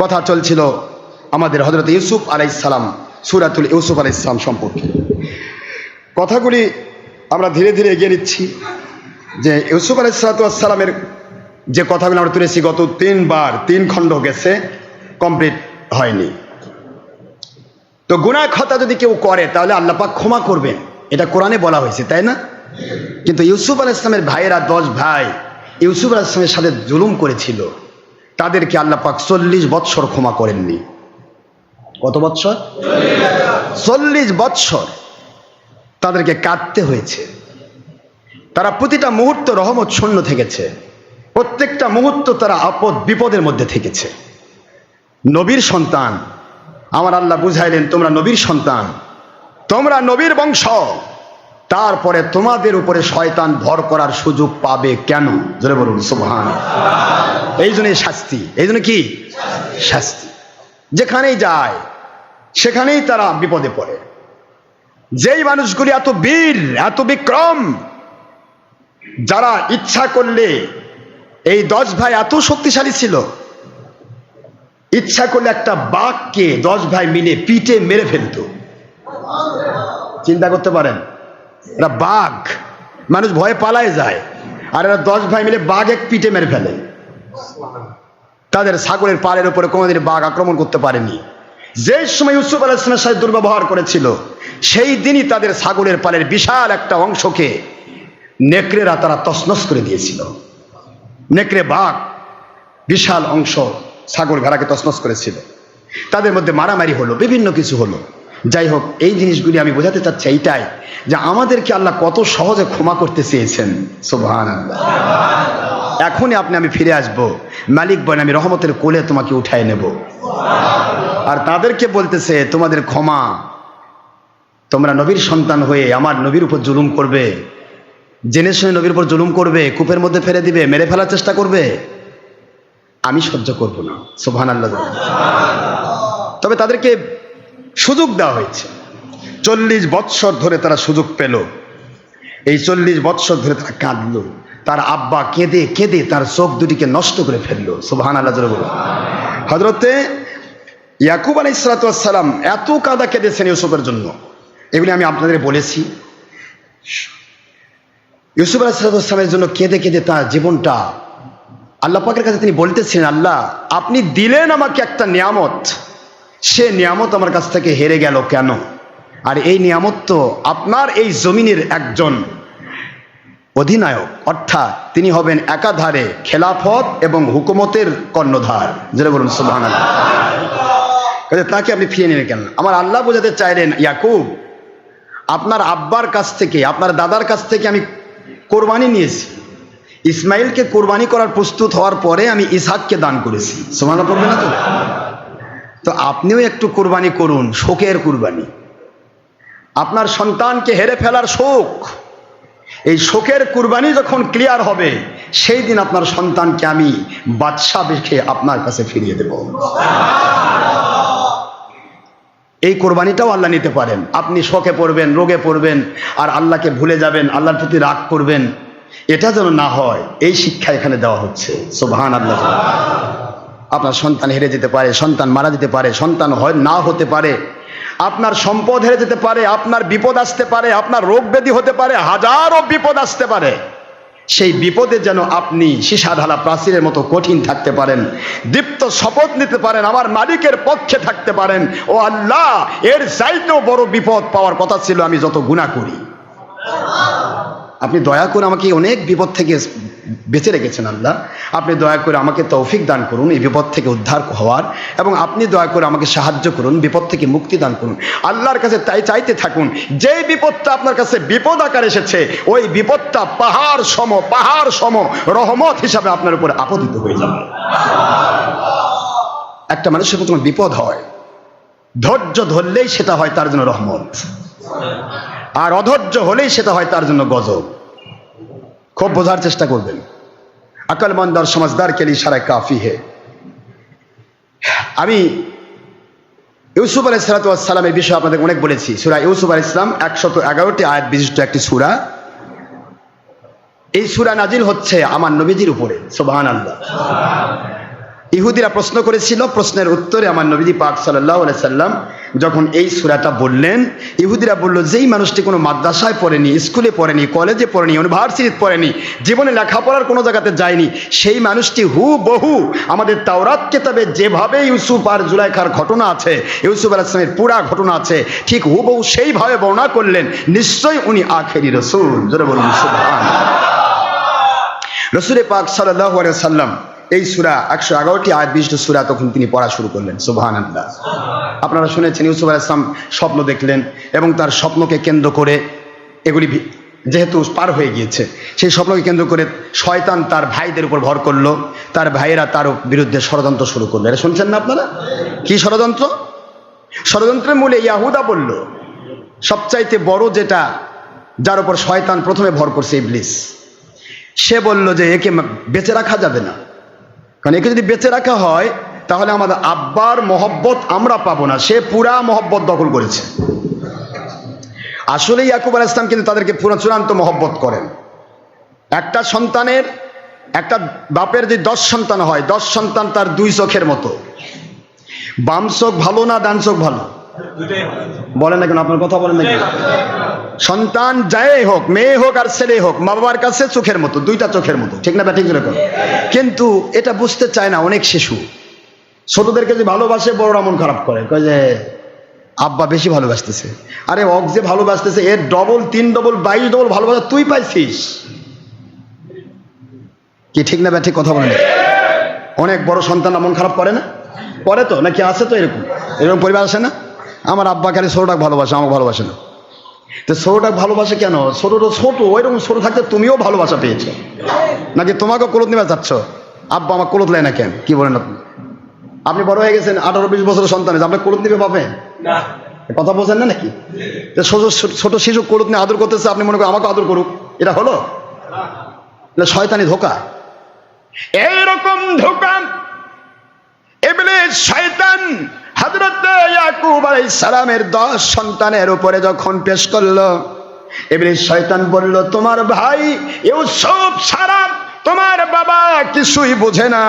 কথা চলছিল আমাদের হজরত ইউসুফ আলাইসালাম সুরাতুল ইউসুফ আলাইসালাম সম্পর্কে। কথাগুলি আমরা ধীরে ধীরে এগিয়ে নিচ্ছি যে ইউসুফ আলাইসালাতামের যে কথাগুলো আমরা তুলেছি গত তিনবার, তিন খণ্ড গেছে কমপ্লিট হয়নি। তো গুনাহ খতা যদি কেউ করে, তাহলে আল্লাহ পাক ক্ষমা করবেন। এটা কোরআনে বলা হয়েছে, তাই না? কিন্তু ইউসুফ আল ইসলামের ভাইয়েরা দশ ভাই ইউসুফ আল ইসলামের সাথে জুলুম করেছিল। তাদেরকে আল্লাহ পাক চল্লিশ বৎসর ক্ষমা করেননি। কত বৎসর? চল্লিশ বৎসর তাদেরকে কাঁদতে হয়েছে। তারা প্রতিটা মুহূর্ত রহমত শূন্য থেকেছে। প্রত্যেকটা মুহূর্ত তারা আপদ বিপদের মধ্যে থেকেছে। নবীর সন্তান, আমার আল্লাহ বুঝাইলেন, তোমরা নবীর সন্তান, তোমরা নবীর বংশ। তারপরে তোমাদের উপরে শয়তান ভর করার সুযোগ পাবে কেন? জোরে বলুন, সুবহান। এই জন্যই শাস্তি। এই জন্য কি? শাস্তি। যেখানেই যায়, সেখানেই তারা বিপদে পড়ে। যেই মানুষগুলি এত বীর, এত বিক্রম, যারা ইচ্ছা করলে, এই দশ ভাই এত শক্তিশালী ছিল, ইচ্ছা করলে একটা বাঘকে দশ ভাই মিলে পিঠে মেরে ফেলতো। চিন্তা করতে পারেন এরা বাঘ। মানুষ ভয়ে পালায় যায়। আর এরা দশ ভাই মিলে বাঘ এক পিঠে মেরে ফেলে। তাদের ছাগলের পাড়ের উপরে কোনোদিন বাঘ আক্রমণ করতে পারেনি। যে সময় ইউসুফ আলাইসলামের সাথে দুর্ব্যবহার করেছিল, সেই দিনই তাদের সাগরের পালের বিশাল একটা অংশকে নেকড়েরা তারা তসনস করে দিয়েছিল। নেকড়ে বাঘ বিশাল অংশ ছাগল ভেড়াকে তসনস করেছিল। তাদের মধ্যে মারামারি হলো, বিভিন্ন কিছু হলো। যাই হোক এই জিনিসগুলি আমি বোঝাতে চাচ্ছি এইটাই যে আমাদেরকে আল্লাহ কত সহজে ক্ষমা করতে চেয়েছেন। সোভান এখনই আপনি, আমি ফিরে আসব। মালিক বলেন, আমি রহমতের কোলে তোমাকে উঠায় নেব। আর তাদেরকে বলতেছে, তোমাদের ক্ষমা, তোমরা নবীর সন্তান হয়ে আমার নবীর উপর জুলুম করবে। জেনে শুনে নবীর উপর জুলুম করবে, কূপের মধ্যে ফেলে দিবে, মেরে ফেলার চেষ্টা করবে। আমি সহ্য করব না। সোভান আল্লাহ তবে তাদেরকে সুযোগ দেওয়া হয়েছে। চল্লিশ বৎসর ধরে তারা সুযোগ পেল। এই চল্লিশ বৎসর ধরে তারা কাঁদলো। তার আব্বা কেঁদে কেঁদে তার চোখ দুটিকে নষ্ট করে ফেলল। সোভান আল্লাহ হজরতে ইয়াকুব আলাই সালাতাম এত কাদা কেঁদেছেন ইউসুফের জন্য। এগুলি আমি আপনাদের বলেছি। ইউসুফ আলাহিসামের জন্য কেঁদে কেঁদে তার জীবনটা আল্লাহ পাকের কাছে তিনি বলতেছিলেন আল্লাহ, আপনি দিলেন আমাকে একটা নিয়ামত। সে নিয়ামত আমার কাছ থেকে হেরে গেল কেন? আর এই নিয়ামত তো আপনার এই জমিনের একজন অধিনায়ক, অর্থাৎ তিনি হবেন একাধারে খেলাফত এবং হুকুমতের কর্ণধার। যেটা বলুন সুবাহ তাকে আপনি ফিরিয়ে নিলেন কেন? আমার আল্লাহ বোঝাতে চাইলেন, ইয়াকুব, আপনার আব্বার কাছ থেকে, আপনার দাদার কাছ থেকে আমি কোরবানি নিয়েছি। ইসমাইলকে কোরবানি করার প্রস্তুত হওয়ার পরে আমি ইসহাককে দান করেছি। সোমানা পড়বে না তো? তো আপনিও একটু কোরবানি করুন, শোকের কোরবানি। আপনার সন্তানকে হেরে ফেলার শোক, এই শোকের কুরবানি যখন ক্লিয়ার হবে, সেই দিন আপনার সন্তানকে আমি বাদশাহ দেখে আপনার কাছে ফিরিয়ে দেব। এই কোরবানিটাও আল্লাহ নিতে পারেন। আপনি শোকে পড়বেন, রোগে পড়বেন, আর আল্লাহকে ভুলে যাবেন, আল্লাহর প্রতি রাগ করবেন, এটা যেন না হয়, এই শিক্ষা এখানে দেওয়া হচ্ছে। সোভান আল্লাহ আপনার সন্তান হেরে যেতে পারে, সন্তান মারা যেতে পারে, সন্তান হয় না হতে পারে। আপনার সম্পদ হেরে যেতে পারে, আপনার বিপদ আসতে পারে, আপনার রোগ ব্যাধি হতে পারে, হাজারো বিপদ আসতে পারে। সেই বিপদে যেন আপনি সীসাঢালা প্রাচীরের মতো কঠিন থাকতে পারেন, দীপ্ত শপথ নিতে পারেন, আমার মালিকের পক্ষে থাকতে পারেন। ও আল্লাহ, এর চাইতেও বড় বিপদ পাওয়ার কথা ছিল, আমি যত গুণা করি। আপনি দয়া করে আমাকে অনেক বিপদ থেকে বেঁচে রেখেছেন আল্লাহ। আপনি দয়া করে আমাকে তৌফিক দান করুন, এই বিপদ থেকে উদ্ধার হওয়ার, এবং আপনি দয়া করে আমাকে সাহায্য করুন, বিপদ থেকে মুক্তি দান করুন। আল্লাহর কাছে তাই চাইতে থাকুন, যেই বিপদটা আপনার কাছে বিপদ আকার এসেছে, ওই বিপদটা পাহাড় সম পাহাড় সম, রহমত হিসাবে আপনার উপরে আপতিত হয়ে যাবে। একটা মানুষের প্রথমে বিপদ হয়, ধৈর্য ধরলেই সেটা হয় তার জন্য রহমত, আর অধৈর্য হলেই সেটা হয় তার জন্য গজব। খুব বোঝার চেষ্টা করবেন। আকলমন্দার সমাজদার কেলি ইশারায় কাফি হে। আমি ইউসুফ আলাই সালাতামের বিষয়ে আপনাদের অনেক বলেছি। সুরা ইউসুফ আল ইসলাম একশত এগারোটি আয়াত বিশিষ্ট একটি সুরা। এই সুরা নাজিল হচ্ছে আমার নবীজির উপরে সোবাহান আল্লাহ ইহুদিরা প্রশ্ন করেছিল, প্রশ্নের উত্তরে আমার নবীজি পাক সাল্লাহ সাল্লাম যখন এই সুরাটা বললেন, ইহুদিরা বলল, যেই মানুষটি কোনো মাদ্রাসায় পড়েনি, স্কুলে পড়েনি, কলেজে পড়েনি, ইউনিভার্সিটিতে পড়েনি, জীবনে লেখাপড়ার কোনো জায়গাতে যায়নি, সেই মানুষটি হু বহু আমাদের তাওরাত কেতাবে যেভাবে ইউসুফ আর জুলাইখার ঘটনা আছে, ইউসুফ আল ইসলামের পুরা ঘটনা আছে, ঠিক হু বহু সেইভাবে বর্ণনা করলেন, নিশ্চয়ই উনি আখেরি রসুল। রসুরে পাক সাল্লাহ সাল্লাম এই সুরা একশো এগারোটি আয়াত বিশিষ্ট সুরা তখন তিনি পড়া শুরু করলেন সুবহান আল্লাহ আপনারা শুনেছেন ইউসুফ আল ইসলাম স্বপ্ন দেখলেন এবং তার স্বপ্নকে কেন্দ্র করে এগুলি যেহেতু পার হয়ে গিয়েছে, সেই স্বপ্নকে কেন্দ্র করে শয়তান তার ভাইদের উপর ভর করল, তার ভাইয়েরা তার বিরুদ্ধে ষড়যন্ত্র শুরু করল। এটা শুনছেন না আপনারা? কি ষড়যন্ত্র? ষড়যন্ত্রের মূলে ইয়াহুদা বলল, সবচাইতে বড় যেটা যার উপর শয়তান প্রথমে ভর করছে ইবলিস, সে বলল যে একে বেঁচে রাখা যাবে না। কারণ একে যদি বেঁচে রাখা হয়, তাহলে আমাদের আব্বার মহব্বত আমরা পাবো না। সে পুরা মহব্বত দখল করেছে। আসলে ইয়াকুব আল ইসলাম কিন্তু তাদেরকে পুরো চূড়ান্ত মহব্বত করেন। একটা সন্তানের, একটা বাপের যে দশ সন্তান হয়, দশ সন্তান তার দুই চোখের মতো। বাম চোখ ভালো না ডান চোখ ভালো? বলেন না কেন, আপনার কথা বলেন না কেন? সন্তান যাই হোক, মেয়ে হোক আর ছেলে হোক মা বাবার কাছে চোখের মতো, দুইটা চোখের মতো, ঠিক না ব্যাটিং যেরকম কিন্তু এটা বুঝতে চায় না অনেক শিশু। ছোটদেরকে যে ভালোবাসে, বড়রা মন খারাপ করে। কয় যে, আব্বা বেশি ভালোবাসতেছে। আরে, অক যে ভালোবাসতেছে, এর ডবল তিন ডবল বাইশ ডবল ভালোবাসা তুই পাইছিস। কি ঠিক না ব্যাঠিক কথা বলে অনেক বড় সন্তান মন খারাপ করে না? করে তো? নাকি আছে তো এরকম? এরকম পরিবার আসে না? আমার আব্বা খালি ছোটটাক ভালোবাসে, আমাকে ভালোবাসে না। তো ছোটটাক ভালোবাসে কেন? ছোটটা ছোট ওইরকম ছোট থাকতে তুমিও ভালোবাসা পেয়েছ। নাকি তোমাকেও কলত নিবে যাচ্ছ আব্বা আমার কলত নেয় না কেন? কি বলেন আপনি? আপনি বড় হয়ে গেছেন আঠারো বিশ বছরের সন্তান আছে আপনি কলত নিবে পাবে কথা বলছেন না নাকি? ছোট ছোট শিশু কলত নিয়ে আদর করতেছে আপনি মনে করেন আমাকে আদর করুক। এটা হলো? এটা শয়তানি ধোকা। এইরকম ধোকা এবারে শয়তান হযরত ইয়াকুব আলাইহিস সালামের দশ সন্তানের উপরে যখন পেশ করল এবারে শয়তান বলল, তোমার ভাই ইউসুফ সারা তোমার বাবা কিছুই বোঝে না।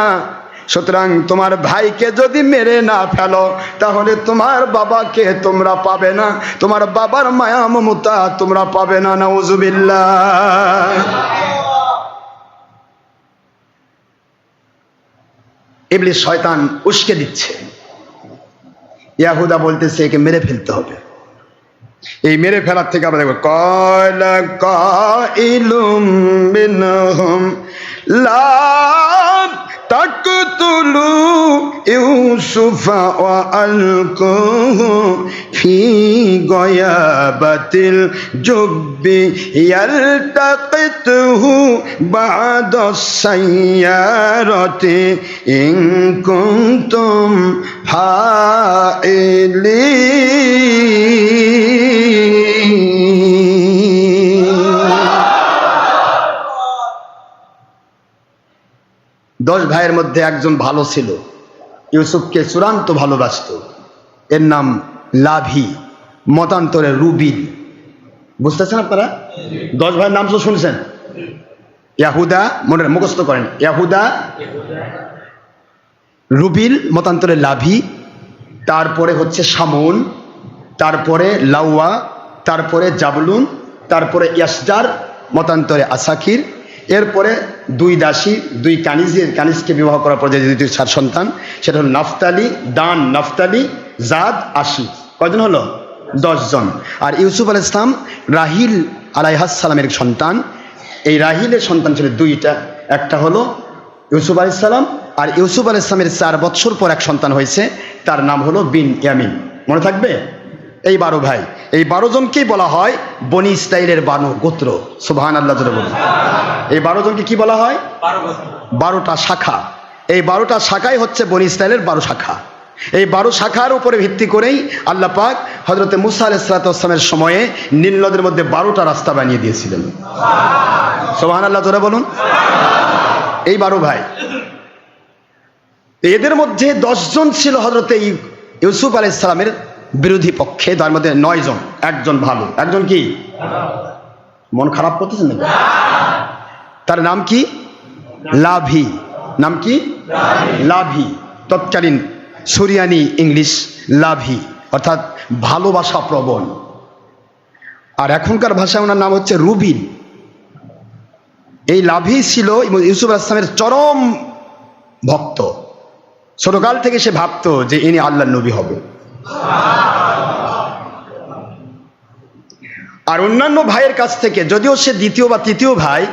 সুতরাং তোমার ভাইকে যদি মেরে না ফেলো, তাহলে তোমার বাবাকে তোমরা পাবে না। তোমার বাবার মায়া মমতা তোমরা পাবে না নাউজুবিল্লাহ ইবলিস শয়তান উস্কে দিচ্ছে। ইয়াহুদা বলতেছে, একে মেরে ফেলতে হবে। এই মেরে ফেলার থেকে আমরা দেখব, কয়লা কাইলুম মিনহুম লা ইউসুফা ওয়া আলকুহু ফি গয়াবাতিল জুব্বি ইয়ালতাকিতুহু বা'দা সাইয়ারাতি ইন কুনতুম দশ ভাইয়ের মধ্যে একজন ভালো ছিল। ইউসুফকে চূড়ান্ত ভালোবাসত। এর নাম লাভি, মতান্তরে রুবিল বুঝতেছেন আপনারা? দশ ভাইয়ের নাম তো শুনছেন। ইয়াহুদা, মনে মুখস্থ করেন। ইয়াহুদা রুবিল মতান্তরে লাভি, তারপরে হচ্ছে শামুন, তারপরে লাউয়া, তারপরে জাবলুন, তারপরে ইয়াসজার মতান্তরে আসাকির, এরপরে দুই দাসী, দুই কানিজের কানিজকে বিবাহ করার পর যে দুই সাত সন্তান, সেটা হলো নাফতালি, দান নাফতালি, জাদ, আশি। কয়জন হলো? দশজন। আর ইউসুফ আল ইসলাম রাহিল আলাইহাসালামের সন্তান। এই রাহিলের সন্তান ছিল দুইটা। একটা হলো ইউসুফ আল ইসলাম আর ইউসুফ আল ইসলামের চার বছর পর এক সন্তান হয়েছে তার নাম হলো বিন ইয়ামিন। মনে থাকবে? এই বারো ভাই এই বারো জনকেই বলা হয় বনি ইসরাইলের বানু গোত্র। সুবহান আল্লাহ জোরে বলুন। এই বারো জনকে কি বলা হয়? বারোটা শাখা। এই বারোটা শাখাই হচ্ছে বনি ইসরায়েলের বারো শাখা। এই বারো শাখার উপরে ভিত্তি করেই আল্লাহ পাক হজরতে মুসা আলাইসালামের সময়ে নীল নদের মধ্যে বারোটা রাস্তা বানিয়ে দিয়েছিলেন। সোহান আল্লাহ জোরে বলুন। এই বারো ভাই এদের মধ্যে দশজন ছিল হজরতে ইউসুফ আলাইসালামের বিরোধী পক্ষে, তার মধ্যে নয় জন একজন ভালো। একজন কি? মন খারাপ করতেছেন নাকি? তার নাম কি? লাভি। নাম কি? লাভি। তৎকালীন সুরিয়ানি ইংলিশ লাভি, অর্থাৎ ভালোবাসা প্রবণ। আর এখনকার ভাষায় ওনার নাম হচ্ছে রুবিন। এই লাভি ছিল ইউসুফ আসলামের চরম ভক্ত। ছোটকাল থেকে সে ভাবতো যে ইনি আল্লাহ নবী হবে। আর অন্যান্য ভাইয়ের কাছ থেকে, যদিও সে দ্বিতীয় বা তৃতীয় ভাই,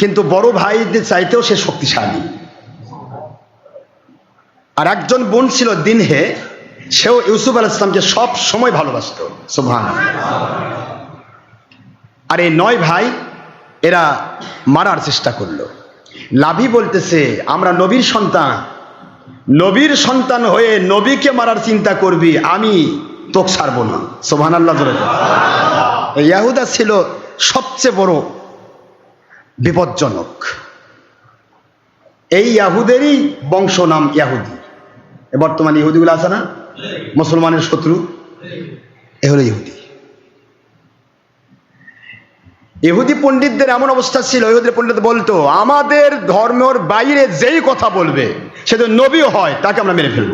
কিন্তু বড় ভাইদের চাইতেও সে শক্তিশালী। আর একজন বোন ছিল দিনহে, সেও ইউসুফ আল ইসলামকে সব সময় ভালোবাসত। সুভান আর এই নয় ভাই, এরা মারার চেষ্টা করল। লাভি বলতেছে, আমরা নবীর সন্তান নবীর সন্তান হয়ে নবীকে মারার চিন্তা করবি, আমি তোক ছাড়বো না। সোহান আল্লাহ ইয়াহুদা ছিল সবচেয়ে বড় বিপজ্জনক। এই ইয়াহুদেরই বংশ নাম ইয়াহুদি। বর্তমান ইহুদিগুলো আছে না? মুসলমানের শত্রু। এ হলো ইহুদি। ইহুদি পণ্ডিতদের এমন অবস্থা ছিল, ইহুদি পণ্ডিত বলতো, আমাদের ধর্মের বাইরে যেই কথা বলবে সে তো নবীও হয়, তাকে আমরা মেরে ফেলব।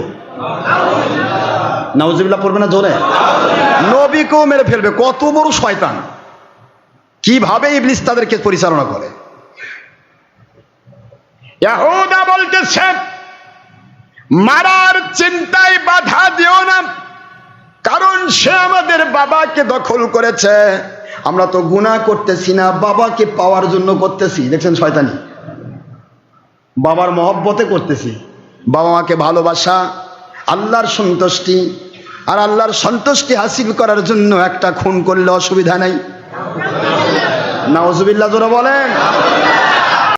নাউজুবিল্লাহ পড়বে না জোরে? নবীকেও মেরে ফেলবে, কত বড় শয়তান। কীভাবে ইবলিস তাদেরকে পরিচালনা করে? ইয়াহুদা বলতেছে, মারার চিন্তায় বাধা দিও না, কারণ সে আমাদের বাবাকে দখল করেছে। আমরা তো গুণা করতেছি না, বাবাকে পাওয়ার জন্য করতেছি। দেখছেন শয়তানি? বাবার মহব্বতে করতেছি। বাবা মাকে ভালোবাসা, আল্লাহর সন্তুষ্টি, আর আল্লাহর সন্তুষ্টি হাসিল করার জন্য একটা খুন করলে অসুবিধা নাই। নাওজুবিল্লাহ জোরে বলেন।